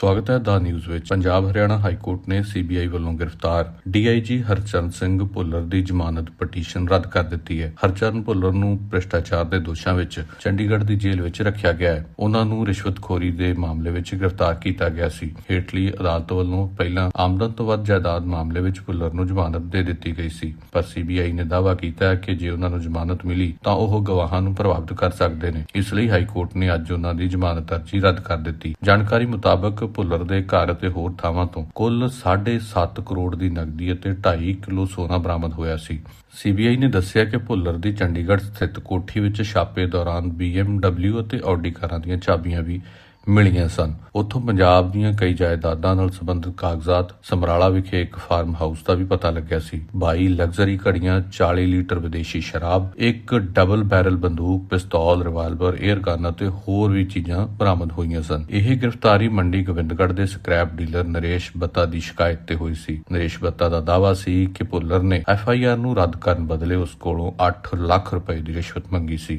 ਸਵਾਗਤ ਹੈ ਦਾ ਨਿਊਜ਼ ਵਿੱਚ। ਪੰਜਾਬ ਹਰਿਆਣਾ ਹਾਈ ਕੋਰਟ ਨੇ ਸੀਬੀਆਈ ਵੱਲੋਂ ਗ੍ਰਿਫਤਾਰ। ਡੀਆਈਜੀ ਹਰਚਰਨ ਸਿੰਘ ਭੁੱਲਰ ਦੀ ਜ਼ਮਾਨਤ ਪਟੀਸ਼ਨ ਰੱਦ ਕਰ ਦਿੱਤੀ ਹੈ। ਹਰਚਰਨ ਭੁੱਲਰ ਨੂੰ ਭ੍ਰਿਸ਼ਟਾਚਾਰ ਦੇ ਦੋਸ਼ਾਂ ਵਿੱਚ ਚੰਡੀਗੜ੍ਹ ਦੀ ਜੇਲ੍ਹ ਵਿੱਚ ਰੱਖਿਆ ਗਿਆ ਹੈ। ਉਹਨਾਂ ਨੂੰ ਰਿਸ਼ਵਤਖੋਰੀ ਦੇ ਮਾਮਲੇ ਵਿੱਚ ਗ੍ਰਿਫਤਾਰ ਕੀਤਾ ਗਿਆ ਸੀ। ਹੇਠਲੀ ਅਦਾਲਤ ਵੱਲੋਂ ਪਹਿਲਾਂ ਆਮਦਨ ਤੋਂ ਵੱਧ ਜਾਇਦਾਦ ਮਾਮਲੇ ਵਿੱਚ ਭੁੱਲਰ ਨੂੰ ਜ਼ਮਾਨਤ ਦੇ ਦਿੱਤੀ ਗਈ ਸੀ। ਪਰ ਸੀਬੀਆਈ ਨੇ ਦਾਅਵਾ ਕੀਤਾ ਕਿ ਜੇ ਉਹਨਾਂ ਨੂੰ ਜ਼ਮਾਨਤ ਮਿਲੀ, ਤਾਂ ਉਹ ਗਵਾਹਾਂ ਨੂੰ ਪ੍ਰਭਾਵਿਤ ਕਰ ਸਕਦੇ ਨੇ। ਇਸ ਲਈ ਹਾਈ ਕੋਰਟ ਨੇ ਅੱਜ ਉਹਨਾਂ ਦੀ ਜ਼ਮਾਨਤ ਅਰਜ਼ੀ ਰੱਦ ਕਰ ਦਿੱਤੀ। ਜਾਣਕਾਰੀ ਮੁਤਾਬਕ ਭੁੱਲਰ ਦੇ ਘਰ ਅਤੇ ਹੋਰ ਥਾਵਾਂ ਤੋਂ ਕੁੱਲ 7.5 ਕਰੋੜ ਦੀ ਨਕਦੀ ਅਤੇ 2.5 ਕਿਲੋ ਸੋਨਾ ਬਰਾਮਦ ਹੋਇਆ ਸੀ। ਸੀਬੀਆਈ ਨੇ ਦੱਸਿਆ ਕਿ ਭੁੱਲਰ ਦੀ ਚੰਡੀਗੜ੍ਹ ਸਥਿਤ ਕੋਠੀ ਵਿੱਚ ਛਾਪੇ ਦੌਰਾਨ BMW ਅਤੇ ਆਡੀ ਕਾਰਾਂ ਦੀਆਂ ਚਾਬੀਆਂ ਵੀ ਮਿਲੀਆਂ ਸਨ। ਉੱਥੋਂ ਪੰਜਾਬ ਦੀਆਂ ਕਈ ਜਾਇਦਾਦਾਂ ਨਾਲ ਸੰਬੰਧਿਤ ਕਾਗਜ਼ਾਤ ਸਮਰਾਲਾ ਵਿਖੇ ਇੱਕ ਫਾਰਮ ਹਾਊਸ ਦਾ ਵੀ ਪਤਾ ਲੱਗਿਆ ਸੀ। 22 ਲਗਜ਼ਰੀ ਘੜੀਆਂ 40 ਲੀਟਰ ਵਿਦੇਸ਼ੀ ਸ਼ਰਾਬ, ਇੱਕ ਡਬਲ ਬੈਰਲ ਬੰਦੂਕ, ਪਿਸਤੌਲ ਰਿਵਾਲਵਰ 에ਅਰ ਗਨ ਅਤੇ ਹੋਰ ਵੀ ਚੀਜ਼ਾਂ ਬਰਾਮਦ ਹੋਈਆਂ ਸਨ। ਇਹ ਗ੍ਰਿਫਤਾਰੀ ਮੰਡੀ ਗੋਬਿੰਦਗੜ੍ਹ ਦੇ ਸਕ੍ਰੈਪ ਡੀਲਰ ਨਰੇਸ਼ ਬੱਤਾ ਦੀ ਸ਼ਿਕਾਇਤ ਤੇ ਹੋਈ ਸੀ। ਨਰੇਸ਼ ਬੱਤਾ ਦਾ ਦਾਅਵਾ ਸੀ ਕਿ ਭੁੱਲਰ ਨੇ ਐਫਆਈਆਰ ਨੂੰ ਰੱਦ ਕਰਨ ਬਦਲੇ ਉਸ ਕੋਲੋਂ 8 ਲੱਖ ਰੁਪਏ ਦੀ ਰਿਸ਼ਵਤ ਮੰਗੀ ਸੀ।